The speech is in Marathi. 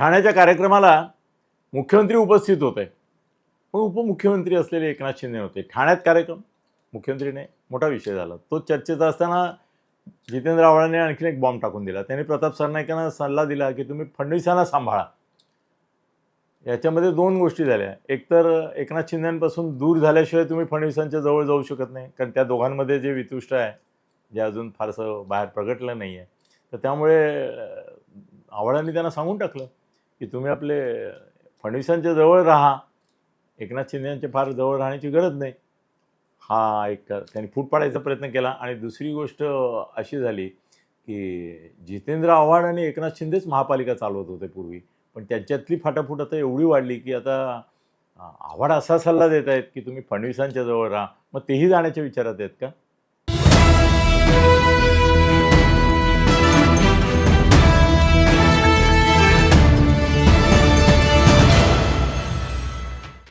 ठाण्याच्या कार्यक्रमाला मुख्यमंत्री उपस्थित होते. पण उपमुख्यमंत्री असलेले एकनाथ शिंदे होते. ठाण्यात कार्यक्रम मुख्यमंत्रीने मोठा विषय झाला. तो चर्चेचा असताना जितेंद्र आव्हाडांनी आणखीन एक बॉम्ब टाकून दिला. त्यांनी प्रताप सरनाईकांना सल्ला दिला की तुम्ही फडणवीसांना सांभाळा. याच्यामध्ये दोन गोष्टी झाल्या. एकतर एकनाथ शिंदेपासून दूर झाल्याशिवाय तुम्ही फडणवीसांच्या जवळ जाऊ शकत नाही. कारण त्या दोघांमध्ये जे वितुष्ट आहे जे अजून फारसं बाहेर प्रगटलं नाही आहे तर त्यामुळे आव्हाडांनी त्यांना सांगून टाकलं. की तुम्ही आपले फडणवीसांच्या जवळ राहा. एकनाथ शिंदे फार जवळ राहण्याची गरज नाही. हा एक त्यांनी फूट पाडायचा प्रयत्न केला. आणि दुसरी गोष्ट अशी झाली की जितेंद्र आव्हाड आणि एकनाथ शिंदेच महापालिका चालवत होते पूर्वी. पण त्यांच्यातली फाटाफूट आता एवढी वाढली की आता आव्हाड असा सल्ला देत आहेत की तुम्ही फडणवीसांच्या जवळ राहा. मग तेही जाण्याच्या विचारात आहेत का?